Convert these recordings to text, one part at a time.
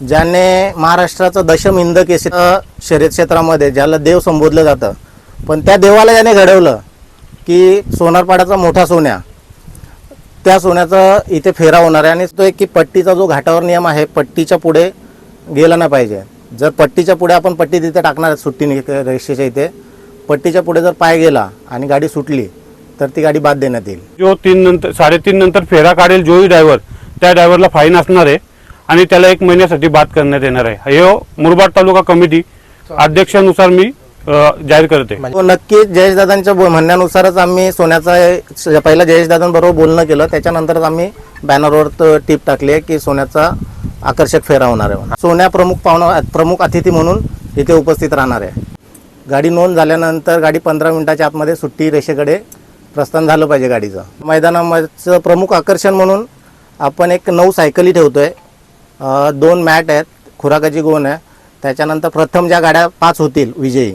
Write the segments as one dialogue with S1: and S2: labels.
S1: ज्याने महाराष्ट्राचं दशम हिंद केसरी शर्यत क्षेत्रामध्ये ज्याला देव संबोधलं जातं. पण त्या देवाला ज्याने घडवलं की सोनारपाड्याचा मोठा सोन्या त्या सोन्याचा इथे फेरा होणार आहे. आणि तो एक की पट्टीचा जो घाटावर नियम आहे पट्टीच्या पुढे गेला नाही पाहिजे. जर पट्टीच्या पुढे आपण पट्टी तिथे टाकणार सुट्टी रेषेच्या इथे पट्टीच्या पुढे जर पाय गेला आणि गाडी सुटली तर ती गाडी बाद देण्यात येईल.
S2: जो तीन नंतर साडेतीन नंतर फेरा काढेल जोही ड्रायव्हर त्या ड्रायव्हरला फाईन असणार आहे. आणि त्याला एक महिन्यासाठी बाद करण्यात येणार आहे. हे मुरबाड तालुका कमिटी अध्यक्षानुसार मी जाहीर करते.
S1: हो नक्कीच जयेशदादांच्या म्हणण्यानुसारच आम्ही सोन्याचा पहिला जयेशदादांबरोबर बोलणं केलं. त्याच्यानंतरच आम्ही बॅनरवर टीप टाकली आहे की सोन्याचा आकर्षक फेरा होणार आहे. सोन्या प्रमुख पाहुणा प्रमुख अतिथी म्हणून इथे उपस्थित राहणार आहे. गाडी नोंद झाल्यानंतर गाडी पंधरा मिनिटाच्या आतमध्ये सुट्टी रेषेकडे प्रस्थान झालं पाहिजे गाडीचं. मैदानाचं प्रमुख आकर्षण म्हणून आपण एक नऊ सायकली ठेवतोय. अ, दोन मॅट आहेत खुराकाची गोण आहे. त्याच्यानंतर प्रथम ज्या गाड्या पाच होतील विजयी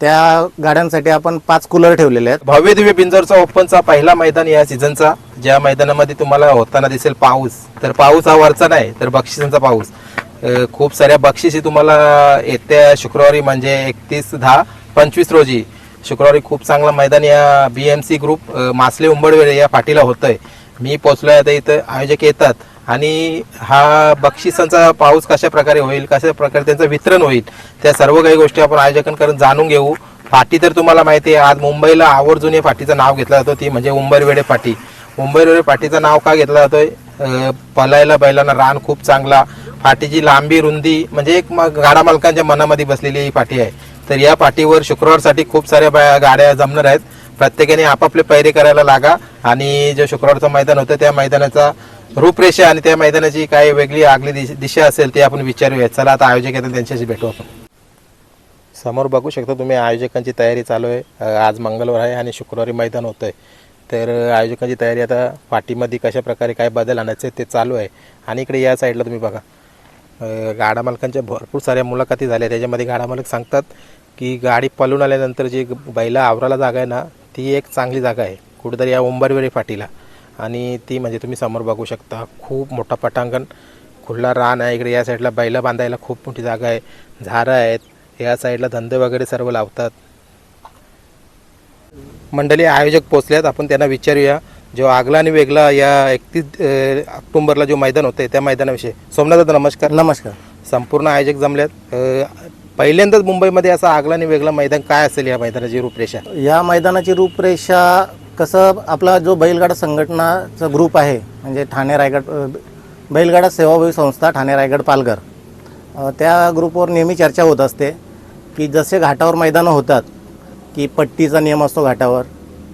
S1: त्या गाड्यांसाठी आपण पाच कूलर ठेवलेले आहेत.
S3: भव्य दिव्य बिंजोरचा ओपनचा पहिला मैदान या सीझनचा ज्या मैदानामध्ये तुम्हाला होताना दिसेल पाऊस. तर पाऊस हा वरचा नाही तर बक्षिसांचा पाऊस. खूप साऱ्या बक्षिसी तुम्हाला येत्या शुक्रवारी म्हणजे एकतीस दहा पंचवीस रोजी शुक्रवारी खूप चांगला मैदान या बी एम सी ग्रुप मासले उंबडवेळे या पाठीला होतंय. मी पोचलोय आता इथं. आयोजक येतात. आणि हा बक्षिसांचा पाऊस कशा प्रकारे होईल कशा प्रकारे त्यांचं वितरण होईल त्या सर्व काही गोष्टी आपण आयोजकांकडून जाणून घेऊ. फाटी तर तुम्हाला माहिती आहे आज मुंबईला आवर्जून या फाटीचं नाव घेतलं जातं ती म्हणजे उंबरवेडे फाटी. उंबरवेडे फाटीचं नाव का घेतलं जातोय? पलायला बैलांना रान खूप चांगला. फाटीची लांबी रुंदी म्हणजे एक गाडा मालकांच्या मनामध्ये बसलेली ही फाटी आहे. तर या पाठीवर शुक्रवारसाठी खूप साऱ्या बा- गाड्या जमणार आहेत. प्रत्येकाने आपापले पैरे करायला लागा आणि जे शुक्रवारचं मैदान होतं त्या मैदानाचा रूपरेषा आणि त्या मैदानाची काय वेगळी आगली दिशा असेल ते आपण विचारूया चला आता आयोजक येतात त्यांच्याशी भेटू आपण. समोर बघू शकता तुम्ही आयोजकांची तयारी चालू आहे. आज मंगळवार आहे आणि शुक्रवारी मैदान होतं आहे तर आयोजकांची तयारी आता पाठीमध्ये कशा प्रकारे काय बदल आणायचे ते चालू आहे. आणि इकडे या साईडला तुम्ही बघा. गाडा मालकांच्या भरपूर साऱ्या मुलाखती झाल्या. त्याच्यामध्ये गाडा मालक सांगतात की गाडी पळून आल्यानंतर जी बैला आवराला जागा आहे ना ती एक चांगली जागा आहे. कुठेतरी या उंबरवेरी फाटीला. आणि ती म्हणजे तुम्ही समोर बघू शकता. खूप मोठा पटांगण. खुल्ला रान आहे इकडे. या साईडला बैला बांधायला खूप मोठी जागा आहे. झाडं आहेत. या साईडला धंदे वगैरे सर्व लावतात. मंडळी आयोजक पोचल्यात आपण त्यांना विचारूया. जो आगला आणि वेगळा या एकतीस ऑक्टोबरला जो मैदान होते त्या मैदानाविषयी. सोमनाथ दादा नमस्कार.
S1: नमस्कार.
S3: संपूर्ण आयोजक जमल्यात पहिल्यांदाच मुंबईमध्ये असा आगला आणि वेगळा मैदान काय असेल या मैदानाची रूपरेषा?
S1: या मैदानाची रूपरेषा कसं आपला जो बैलगाडा संघटनाचा ग्रुप आहे म्हणजे ठाणे रायगड बैलगाडा सेवाभावी संस्था ठाणे रायगड पालघर त्या ग्रुपवर नेहमी चर्चा होत असते की जसे घाटावर मैदानं होतात की पट्टीचा नियम असतो घाटावर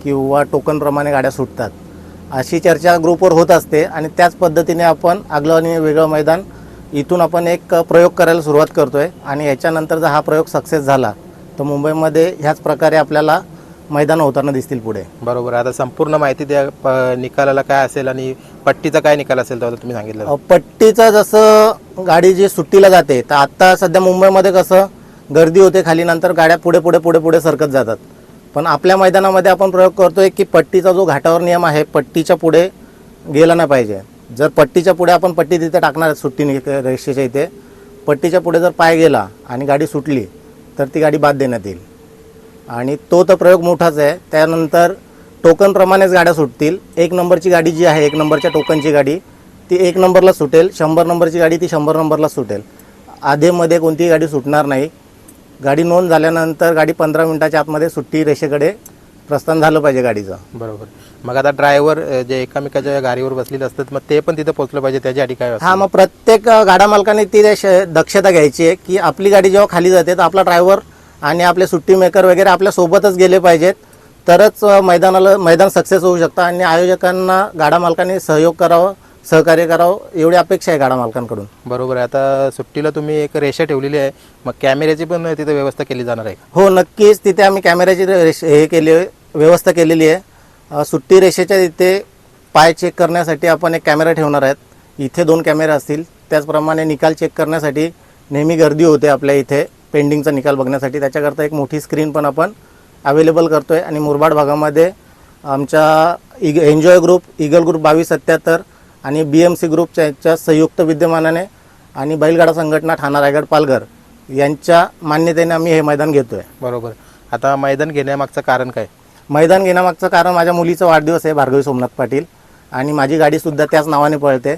S1: किंवा टोकनप्रमाणे गाड्या सुटतात अशी चर्चा ग्रुपवर होत असते आणि त्याच पद्धतीने आपण आगलं आणि वेगळं मैदान इथून आपण एक प्रयोग करायला सुरुवात करतो आहे आणि याच्यानंतर जर हा प्रयोग सक्सेस झाला. तर मुंबईमध्ये ह्याच प्रकारे आपल्याला मैदानं होताना दिसतील पुढे.
S3: बरोबर आता संपूर्ण माहिती द्या प- निकालाला काय असेल आणि पट्टीचा काय निकाल असेल तर तुम्ही सांगितलं.
S1: अ, पट्टीचं जसं गाडी जी सुट्टीला जाते तर आत्ता सध्या मुंबईमध्ये कसं गर्दी होते खाली नंतर गाड्या पुढे पुढे पुढे पुढे सरकत जातात. पण आपल्या मैदानामध्ये आपण प्रयोग करतोय की पट्टीचा जो घाटावर नियम आहे पट्टीच्या पुढे गेला नाही पाहिजे. जर पट्टीच्या पुढे आपण पट्टी तिथे टाकणार आहे सुट्टी नि- रेषेच्या इथे पट्टीच्या पुढे जर पाय गेला आणि गाडी सुटली तर ती गाडी बाद देण्यात येईल. आणि तो तर प्रयोग मोठाच आहे. त्यानंतर टोकनप्रमाणेच गाड्या सुटतील. एक नंबरची गाडी जी आहे एक नंबरच्या टोकनची गाडी ती एक नंबरला सुटेल. शंभर नंबरची गाडी ती शंभर नंबरला सुटेल. आधेमध्ये कोणतीही गाडी सुटणार नाही. गाडी नोंद झाल्यानंतर गाडी पंधरा मिनिटाच्या आतमध्ये सुट्टी रेषेकडे प्रस्थान झालं पाहिजे गाडीचं.
S3: बरोबर. मग आता ड्रायव्हर जे एकामेकाच्या गाडीवर बसलेले असतात मग ते पण तिथे पोहोचलं पाहिजे त्याच्यासाठी काय?
S1: हा मग प्रत्येक गाडा मालकाने ती दक्षता घ्यायची आहे की आपली गाडी जेव्हा खाली जाते तर आपला ड्रायव्हर आणि आपले सुट्टी मेकर वगैरे आपल्या सोबतच गेले पाहिजेत. तरच मैदानाला मैदान सक्सेस होऊ शकतं आणि आयोजकांना गाडा मालकांनी सहयोग करावं सहकार्य करावं एवढी अपेक्षा आहे गाडा मालकांकडून.
S3: बरोबर आहे. आता सुट्टीला तुम्ही एक रेषा ठेवलेली आहे. मग कॅमेऱ्याची पण तिथे व्यवस्था केली जाणार आहे?
S1: हो नक्कीच. तिथे आम्ही कॅमेऱ्याची रेष हे केली व्यवस्था केलेली आहे. सुट्टी रेषेच्या तिथे पाय चेक करण्यासाठी आपण एक कॅमेरा ठेवणार आहेत. इथे दोन कॅमेरे असतील. त्याचप्रमाणे निकाल चेक करण्यासाठी नेहमी गर्दी होते आपल्या इथे. पेंडिंगचा निकाल बघण्यासाठी. त्याच्याकरता एक मोठी स्क्रीन पण आपण अवेलेबल करतो आहे आणि मुरबाड भागामध्ये आमच्या इग एन्जॉय ग्रुप इगल ग्रुप बावीस सत्याहत्तर आणि बी एम सी ग्रुपच्या संयुक्त विद्यमानाने आणि बैलगाडा संघटना ठाणा रायगड पालघर यांच्या मान्यतेने आम्ही हे मैदान घेतो आहे
S3: बरोबर. आता मैदान घेण्यामागचं कारण काय?
S1: मैदान घेण्यामागचं कारण माझ्या मुलीचा वाढदिवस आहे भार्गवी सोमनाथ पाटील. आणि माझी गाडीसुद्धा त्याच नावाने पळते.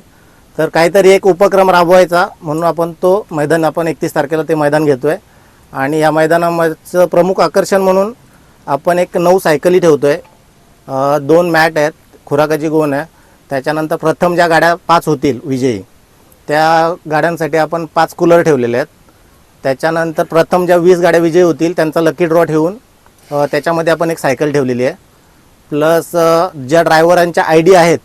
S1: तर काहीतरी एक उपक्रम राबवायचा म्हणून आपण तो मैदान आपण एकतीस तारखेला ते मैदान घेतो आहे आणि या मैदानाचं प्रमुख आकर्षण म्हणून आपण एक नऊ सायकली ठेवतो आहे दोन मॅट आहेत खुराकाची गोण आहे. त्याच्यानंतर प्रथम ज्या गाड्या पाच होतील विजयी त्या गाड्यांसाठी आपण पाच कूलर ठेवलेले आहेत. त्याच्यानंतर प्रथम ज्या वीस गाड्या विजयी होतील त्यांचा लकी ड्रॉ ठेवून त्याच्यामध्ये आपण एक सायकल ठेवलेली आहे. प्लस ज्या ड्रायव्हरांच्या आय डी आहेत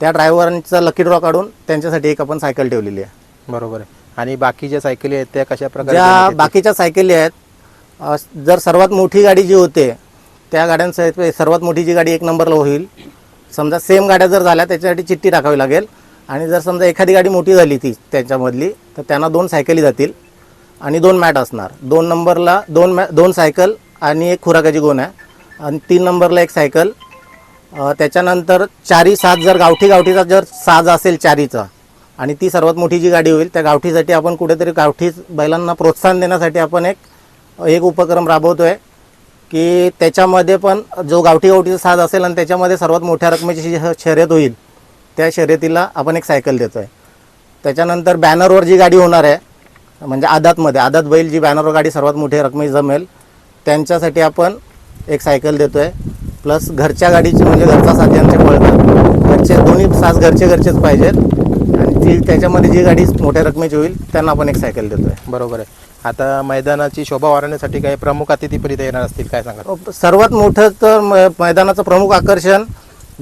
S1: त्या ड्रायव्हरांचा लकी ड्रॉ काढून त्यांच्यासाठी एक आपण सायकल ठेवलेली आहे.
S3: बरोबर आहे. आणि बाकी ज्या सायकली आहेत त्या कशा प्रकारे
S1: ज्या
S3: येतील?
S1: बाकीच्या सायकली आहेत अ, जर सर्वात मोठी गाडी जी होते त्या गाड्यांसहित सर्वात मोठी जी गाडी एक नंबरला होईल. समजा सेम गाड्या जर झाल्या त्याच्यासाठी चिठ्ठी टाकावी लागेल. आणि जर समजा एखादी गाडी मोठी झाली ती त्याच्यामधली तर त्यांना दोन सायकली जातील. आणि दोन मॅट असणार. दोन नंबरला दोन मॅ दोन सायकल आणि एक खुराकाची गोण आहे आणि तीन नंबरला एक सायकल त्याच्यानंतर चारी सात जर गावठी गावठीचा जर साज असेल चारीचा आणि ती सर्वात मोठी जी गाडी होईल त्या गावठीसाठी आपण कुठेतरी गावठी बैलांना प्रोत्साहन देण्यासाठी आपण एक एक उपक्रम राबवतो आहे की त्याच्यामध्ये पण जो गावठी गावठीचा साज असेल आणि त्याच्यामध्ये सर्वात मोठ्या रकमेची जी शर्यत होईल त्या शर्यतीला आपण एक सायकल देतो आहे त्याच्यानंतर बॅनरवर जी गाडी होणार आहे म्हणजे आदातमध्ये आदात बैल जी बॅनरवर गाडी सर्वात मोठी रकमेची जमेल त्यांच्यासाठी आपण एक सायकल देतो आहे प्लस घरच्या गाडीची म्हणजे घरचा साथ ज्यांचे पळतात घरचे दोन्ही सास घरचे घरचेच पाहिजेत. आणि ती त्याच्यामध्ये जी गाडी मोठ्या रकमेची होईल त्यांना आपण एक सायकल देतो आहे
S3: बरोबर आहे. आता मैदानाची शोभा वाढवण्यासाठी काही प्रमुख अतिथी पण इथे येणार असतील काय सांगा
S1: सर्वात मोठं तर म- मैदानाचं प्रमुख आकर्षण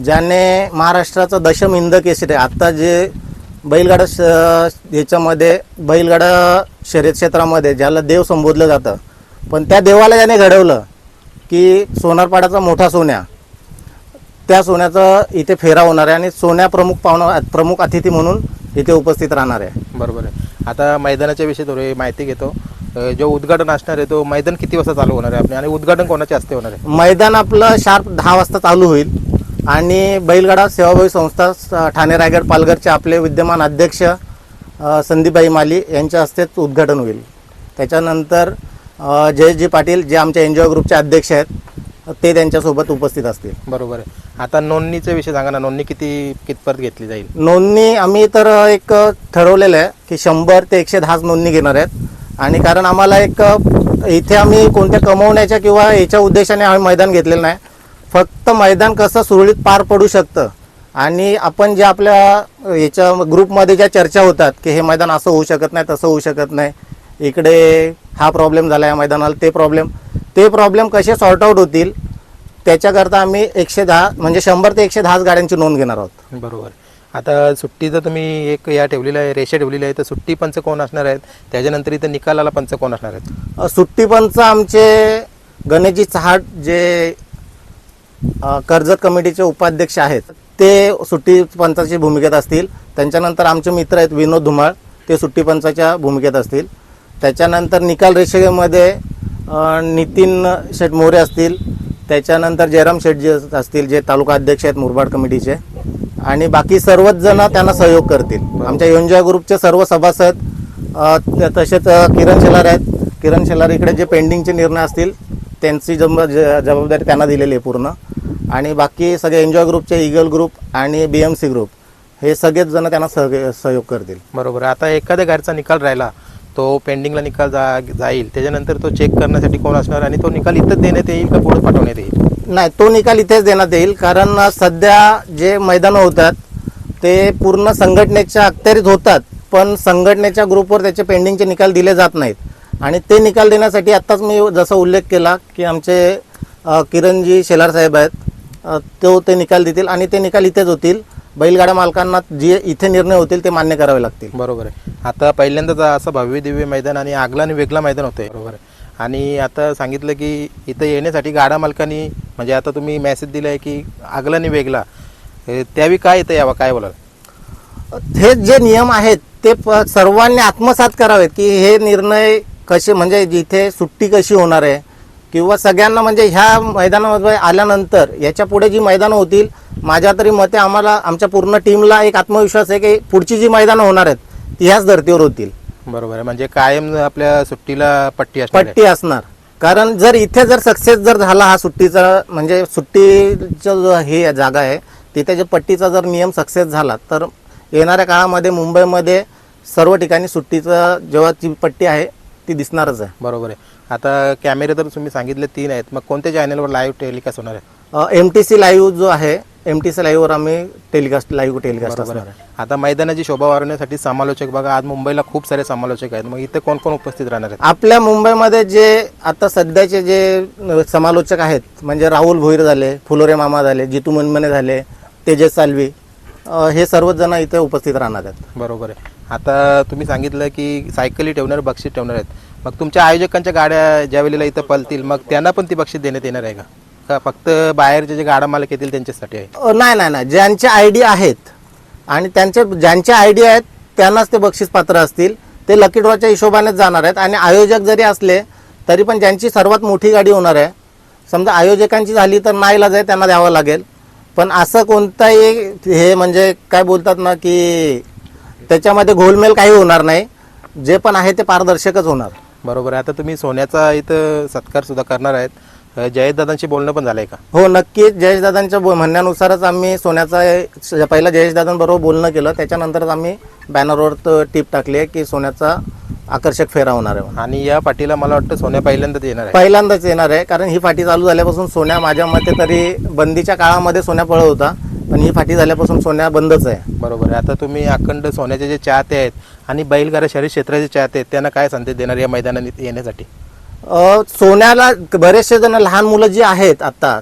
S1: ज्याने महाराष्ट्राचं दशम हिंद केसरी आत्ता जे बैलगाडा श याच्यामध्ये बैलगाडा शर्यत क्षेत्रामध्ये ज्याला देव संबोधलं जातं पण त्या देवाला ज्याने घडवलं की सोनारपाड्याचा मोठा सोन्या त्या सोन्याचं इथे फेरा होणार आहे आणि सोन्या प्रमुख पाहुणा प्रमुख अतिथी म्हणून इथे उपस्थित राहणार आहे.
S3: बरोबर आहे. आता मैदानाच्या विषयी थोडी माहिती घेतो. जो उद्घाटन असणार आहे तो मैदान किती वाजता चालू होणार आहे आपले? आणि उद्घाटन कोणाचे हस्ते होणार आहे?
S1: मैदान आपलं शार्प दहा वाजता चालू होईल. आणि बैलगाडा सेवाभावी संस्था ठाणे रायगड पालघरचे आपले विद्यमान अध्यक्ष संदीपबाई माली यांच्या हस्तेच उद्घाटन होईल. त्याच्यानंतर अ, जयेशजी पाटील जे आमच्या एन्जॉय ग्रुपचे अध्यक्ष आहेत ते त्यांच्यासोबत उपस्थित असतील.
S3: बरोबर आहे. आता नोंदणीचा विषय सांगा ना नोंदणी किती कितपर्यंत घेतली जाईल?
S1: नोंदणी आम्ही तर एक ठरवलेलं आहे की शंभर ते एकशे दहाच नोंदणी घेणार आहेत. आणि कारण आम्हाला एक इथे आम्ही कोणत्या कमवण्याच्या किंवा याच्या उद्देशाने आम्ही मैदान घेतलेलं नाही. फक्त मैदान कसं सुरळीत पार पडू शकतं आणि आपण जे आपल्या याच्या ग्रुपमध्ये ज्या चर्चा होतात की हे मैदान असं होऊ शकत नाही तसं होऊ शकत नाही इकडे हा प्रॉब्लेम झाला या मैदानाला ते प्रॉब्लेम ते प्रॉब्लेम कसे सॉर्ट आऊट होतील त्याच्याकरता आम्ही एकशे दहा म्हणजे शंभर ते एकशे दहाच गाड्यांची नोंद घेणार आहोत.
S3: बरोबर. आता सुट्टीचं तुम्ही एक या ठेवलेलं आहे रेषा ठेवलेली आहे तर सुट्टी पंच कोण असणार आहेत? त्याच्यानंतर इथं निकालाला पंच कोण असणार आहेत?
S1: सुट्टी पंच आमचे गणेशजी चहाट जे कर्जत कमिटीचे उपाध्यक्ष आहेत ते सुट्टी पंचाची भूमिकेत असतील. त्यांच्यानंतर आमचे मित्र आहेत विनोद धुमाळ ते सुट्टी पंचाच्या भूमिकेत असतील. त्याच्यानंतर निकाल रेषेमध्ये नितीन शेठ मोरे असतील. त्याच्यानंतर जयराम शेठ जे असतील जे तालुका अध्यक्ष आहेत मुरबाड कमिटीचे. आणि बाकी सर्वच जण त्यांना सहयोग करतील. आमच्या योंजा ग्रुपचे सर्व सभासद तसेच किरण शेलार आहेत. किरण शेलार इकडे जे पेंडिंगचे निर्णय असतील त्यांची जब ज- जबाबदारी त्यांना दिलेली आहे पूर्ण. आणि बाकी सगळे एन्जॉय ग्रुपचे इगल ग्रुप आणि बी एम सी ग्रुप हे सगळेच जण त्यांना सह सहयोग करतील.
S3: बरोबर. आता एखाद्या गाडीचा निकाल राहिला तो पेंडिंगला निकाल जा जाईल. त्याच्यानंतर तो चेक करण्यासाठी कोण असणार आणि तो निकाल इथंच देण्यात येईल का पुढे पाठवण्यात येईल?
S1: नाही तो निकाल इथेच देण्यात येईल. कारण सध्या जे मैदानं होतात ते पूर्ण संघटनेच्या अखत्यारीत होतात. पण संघटनेच्या ग्रुपवर त्याचे पेंडिंगचे निकाल दिले जात नाहीत. आणि ते निकाल देण्यासाठी आत्ताच मी जसा उल्लेख केला की आमचे किरणजी शेलार साहेब आहेत. तो ते निकाल देतील आणि ते निकाल इथेच होतील. बैलगाड्या मालकांना जे इथे निर्णय होतील ते मान्य करावे लागतील.
S3: बरोबर आहे. आता पहिल्यांदाच असं भव्य दिव्य मैदान आणि आगला आणि वेगळा मैदान होतंय. बरोबर आहे. आणि आता सांगितलं की इथं येण्यासाठी गाडा मालकांनी म्हणजे आता तुम्ही मेसेज दिलाय की आगला आणि वेगळा त्यावेळी काय येतं यावं काय बोलाल?
S1: हे जे नियम आहेत ते प- सर्वांनी आत्मसात करावेत की हे निर्णय कसे म्हणजे जिथे सुट्टी कशी होणार आहे किंवा सगळ्यांना म्हणजे ह्या मैदानामध्ये आल्यानंतर याच्यापुढे जी मैदानं होतील माझ्या तरी मते आम्हाला आमच्या पूर्ण टीमला एक आत्मविश्वास आहे की पुढची जी मैदानं होणार आहेत ह्याच धर्तीवर होतील.
S3: बरोबर आहे. म्हणजे कायम आपल्या सुट्टीला पट्टी असणार.
S1: पट्टी असणार. कारण जर इथे जर सक्सेस जर झाला हा सुट्टीचा म्हणजे सुट्टीचं जो हे जागा आहे तिथे जे पट्टीचा जर नियम सक्सेस झाला तर येणाऱ्या काळामध्ये मुंबईमध्ये सर्व ठिकाणी सुट्टीचं जेव्हा ती पट्टी आहे ती दिसणारच आहे.
S3: बरोबर आहे. आता कॅमेरे तर तुम्ही सांगितले तीन आहेत. मग कोणत्या चॅनलवर लाईव्ह टेलिकास्ट होणार आहे?
S1: एम टी सी लाईव्ह जो आहे एम टी सी लाईव्हवर आम्ही टेलिकास्ट लाईव्ह टेलिकास्ट असणार
S3: आहे. आता मैदानाची शोभा वाढवण्यासाठी समालोचक बघा. आज मुंबईला खूप सारे समालोचक आहेत. मग इथे कोण कोण उपस्थित राहणार आहेत?
S1: आपल्या मुंबईमध्ये जे आता सध्याचे जे समालोचक आहेत म्हणजे राहुल भोईर झाले फुलोरे मामा झाले जितू मनमने झाले तेजस साल्वी अ, हे सर्वच जण इथे उपस्थित राहणार आहेत.
S3: बरोबर आहे. आता तुम्ही सांगितलं की सायकली ठेवणार बक्षीस ठेवणार आहेत. मग तुमच्या आयोजकांच्या गाड्या ज्या वेळेला इथं पलतील मग त्यांना पण ती बक्षीस देण्यात येणार आहे का? का फक्त बाहेरचे जे गाडा मालक येतील त्यांच्यासाठी आहे?
S1: अ, नाही नाही नाही. ज्यांचे आय डी आहेत आणि त्यांचे ज्यांचे आय डी आहेत त्यांनाच ते बक्षीस पात्र असतील. ते लकी ड्रॉच्या हिशोबानेच जाणार आहेत. आणि आयोजक जरी असले तरी पण ज्यांची सर्वात मोठी गाडी होणार आहे समजा आयोजकांची झाली तर नाही आहे त्यांना द्यावं लागेल. पण असं कोणताही हे म्हणजे काय बोलतात ना की त्याच्यामध्ये घोलमेल काही होणार नाही. जे पण आहे ते पारदर्शकच होणार.
S3: बरोबर आहे. आता तुम्ही सोन्याचा इथं सत्कार सुद्धा करणार आहेत. अ, जयदादांशी बोलणं पण झालंय का?
S1: हो नक्कीच जयेशदादांच्या म्हणण्यानुसारच आम्ही सोन्याचा पहिला जयेशदादांबरोबर बोलणं केलं. त्याच्यानंतरच आम्ही बॅनरवर टीप टाकली आहे की सोन्याचा आकर्षक फेरा होणार आहे.
S3: आणि या पाठीला मला वाटतं सोन्या पहिल्यांदाच येणार आहे.
S1: पहिल्यांदाच येणार आहे. कारण ही फाटी चालू झाल्यापासून सोन्या माझ्या मते तरी बंदीच्या काळामध्ये सोन्या पळत होता. पण ही फाटी झाल्यापासून सोन्या बंदच आहे.
S3: बरोबर आहे. आता तुम्ही अखंड सोन्याचे जे चाहते आहेत आणि बैलगाडा शहरी क्षेत्राचे चाहते आहेत त्यांना काय संदेश देणार या मैदानात येण्यासाठी?
S1: अ, सोन्याला बरेचसे जण लहान मुलं जी आहेत आता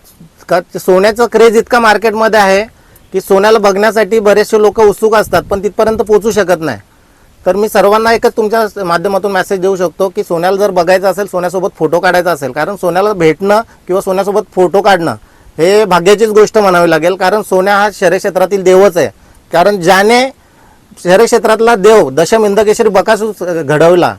S1: का सोन्याचं क्रेज इतका मार्केटमध्ये आहे की सोन्याला बघण्यासाठी बरेचसे लोक उत्सुक असतात पण तिथपर्यंत पोहोचू शकत नाही. तर मी सर्वांना एकच तुमच्या माध्यमातून मेसेज देऊ शकतो की सोन्याला जर बघायचं असेल सोन्यासोबत फोटो काढायचा असेल कारण सोन्याला भेटणं किंवा सोन्यासोबत फोटो काढणं हे भाग्याचीच गोष्ट म्हणावी लागेल कारण सोन्या हा शहरी क्षेत्रातील देवच आहे. कारण ज्याने शहरी क्षेत्रातला देव दशम इंदकेश्वरी बकासूर घडवला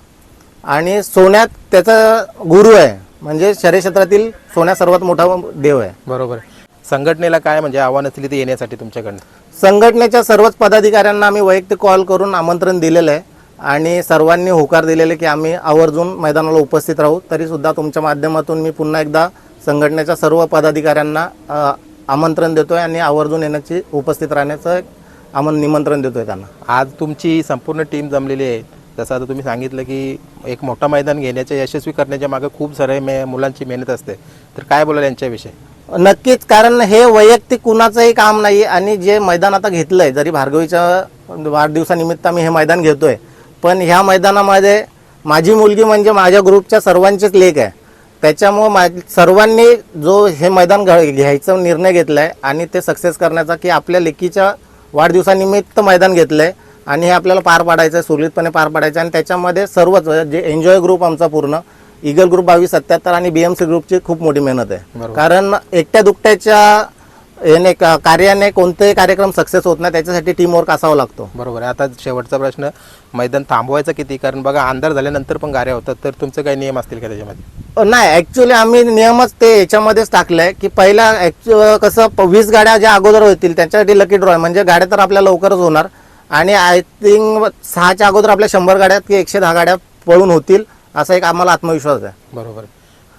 S1: आणि सोन्यात त्याचा गुरु आहे म्हणजे शहरी क्षेत्रातील सोन्या सर्वात मोठा देव आहे.
S3: बरोबर. आहे संघटनेला काय म्हणजे आव्हान असली ते येण्यासाठी तुमच्याकडनं?
S1: संघटनेच्या सर्वच पदाधिकाऱ्यांना आम्ही वैयक्तिक कॉल करून आमंत्रण दिलेलं आहे आणि सर्वांनी होकार दिलेले की आम्ही आवर्जून मैदानाला उपस्थित राहू. तरी सुद्धा तुमच्या माध्यमातून मी पुन्हा एकदा संघटनेच्या सर्व पदाधिकाऱ्यांना आमंत्रण देतोय आणि आवर्जून येण्याची उपस्थित राहण्याचं एक आमन निमंत्रण देतोय त्यांना.
S3: आज तुमची संपूर्ण टीम जमलेली आहे. जसं आता तुम्ही सांगितलं की एक मोठा मैदान घेण्याच्या यशस्वी करण्याच्या मागे खूप सारे मे मुलांची मेहनत असते. तर काय बोलाल यांच्याविषयी?
S1: नक्कीच कारण हे वैयक्तिक कुणाचंही काम नाही आणि जे मैदान आता घेतलंय जरी भार्गवीच्या वाढदिवसानिमित्त आम्ही हे मैदान घेतोय पण ह्या मैदानामध्ये माझी मुलगी म्हणजे माझ्या ग्रुपच्या सर्वांचेच लेख आहे. त्याच्यामुळं मा सर्वांनी जो हे मैदान घ- घ्यायचा निर्णय घेतलाय आणि ते सक्सेस करण्याचा की आपल्या लेकीच्या वाढदिवसानिमित्त मैदान घेतलंय आणि हे आपल्याला पार पाडायचं आहे सुरळीतपणे पार पाडायचं आहे आणि त्याच्यामध्ये सर्वच जे एन्जॉय ग्रुप आमचा पूर्ण इगल ग्रुप बावीस सत्याहत्तर आणि बीएमसी ग्रुपची खूप मोठी मेहनत आहे. कारण एकट्या दुकट्याच्या याने का- कार्याने कोणतेही कार्यक्रम सक्सेस होत नाही त्याच्यासाठी टीमवर्क असावा लागतो.
S3: बरोबर आहे. आता शेवटचा प्रश्न मैदान थांबवायचं किती? कारण बघा अंधार झाल्यानंतर पण गाड्या होतात तर तुमचे काही नियम असतील का त्याच्यामध्ये?
S1: नाही ऍक्च्युली आम्ही नियमच ते याच्यामध्येच टाकलंय की पहिला कसं वीस गाड्या ज्या अगोदर होतील त्याच्यासाठी लकी ड्रॉ म्हणजे गाड्या तर आपल्या लवकरच होणार. आणि आय थिंक सहाच्या अगोदर आपल्या शंभर गाड्यात की एकशे दहा गाड्या पळून होतील असा एक आम्हाला आत्मविश्वास आहे.
S3: बरोबर.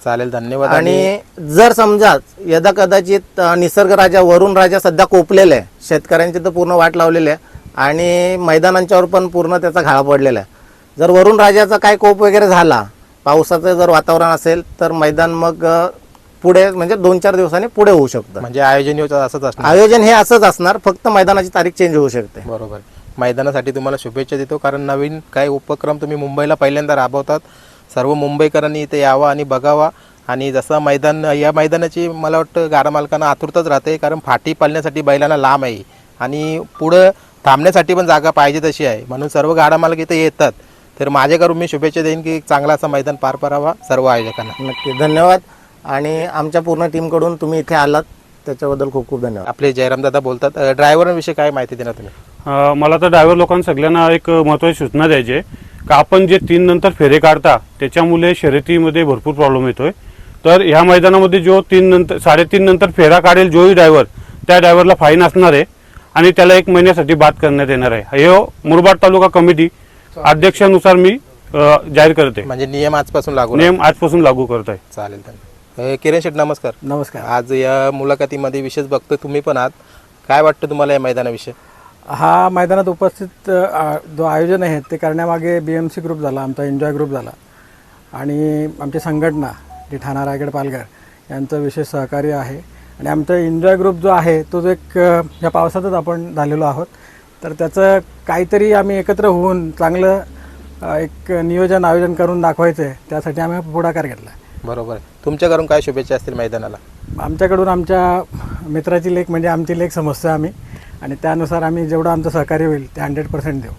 S3: चालेल धन्यवाद.
S1: आणि जर समजा यदा कदाचित निसर्ग राजा वरुण राजा सध्या कोपलेला आहे शेतकऱ्यांची तर पूर्ण वाट लावलेली आहे आणि मैदानांच्यावर पण पूर्ण त्याचा घाळा पडलेला आहे. जर वरुण राजाचा काय कोप वगैरे झाला पावसाचं जर वातावरण असेल तर मैदान मग पुढे म्हणजे दोन चार दिवसांनी पुढे होऊ शकतं.
S3: म्हणजे आयोजन योजना असंच असणार.
S1: आयोजन हे असंच असणार फक्त मैदानाची तारीख चेंज होऊ शकते.
S3: बरोबर. मैदानासाठी तुम्हाला शुभेच्छा देतो कारण नवीन काही उपक्रम तुम्ही मुंबईला पहिल्यांदा राबवतात. सर्व मुंबईकरांनी इथे यावा आणि बघावा. आणि जसं मैदान या मैदानाची मला वाटतं गाडा मालकांना आतुरताच राहते कारण फाटी पालण्यासाठी बैलांना लांब आहे. आणि पुढं थांबण्यासाठी पण जागा पाहिजे तशी आहे. म्हणून सर्व गाडा मालक इथे येतात. तर माझ्याकडून मी शुभेच्छा देईन की चांगला असा मैदान पार पडावा सर्व आयोजकांना.
S1: नक्की धन्यवाद. आणि आमच्या पूर्ण टीमकडून तुम्ही इथे आलात त्याच्याबद्दल खूप खूप धन्यवाद.
S3: आपले जयराम दादा बोलतात. ड्रायव्हरांविषयी काय माहिती देणार तुम्ही?
S2: मला तर ड्रायव्हर लोकांना सगळ्यांना एक महत्त्वाची सूचना द्यायची आहे. का आपण जे तीन नंतर फेरे काढता त्याच्यामुळे शर्यतीमध्ये भरपूर प्रॉब्लेम येतोय. तर ह्या मैदानामध्ये जो तीन नंतर साडेतीन नंतर फेरा काढेल जोही ड्रायव्हर त्या ड्रायव्हरला फाईन असणार आहे आणि त्याला एक महिन्यासाठी बाद करण्यात येणार आहे. हे मुरबाड तालुका कमिटी अध्यक्षानुसार मी जाहीर करते.
S3: म्हणजे नियम आजपासून लागू.
S2: नियम आजपासून लागू करत आहे
S3: चालेल किरण शेठ नमस्कार.
S4: नमस्कार.
S3: आज या मुलाखतीमध्ये विशेष बघतो तुम्ही पण आहात. काय वाटतं तुम्हाला या मैदानाविषयी?
S4: हा मैदानात उपस्थित जो आयोजन आहे ते करण्यामागे बी एम सी ग्रुप झाला आमचा एन्जॉय ग्रुप झाला. आणि आमची संघटना जी ठाणा रायगड पालघर यांचं विशेष सहकार्य आहे. आणि आमचा एन्जॉय ग्रुप जो आहे तो जो एक अ, या पावसातच आपण झालेलो आहोत. तर त्याचं काहीतरी आम्ही एकत्र होऊन चांगलं एक नियोजन आयोजन करून दाखवायचं आहे. त्यासाठी आम्ही पुढाकार घेतला
S3: बरोबर तुमच्याकडून काय शुभेच्छा असतील मैदानाला?
S4: आमच्याकडून आमच्या मित्राची लेख म्हणजे आमची लेख समजतो आम्ही. आणि त्यानुसार आम्ही जेवढं आमचं सहकार्य होईल ते हंड्रेड पर्सेंट देऊ.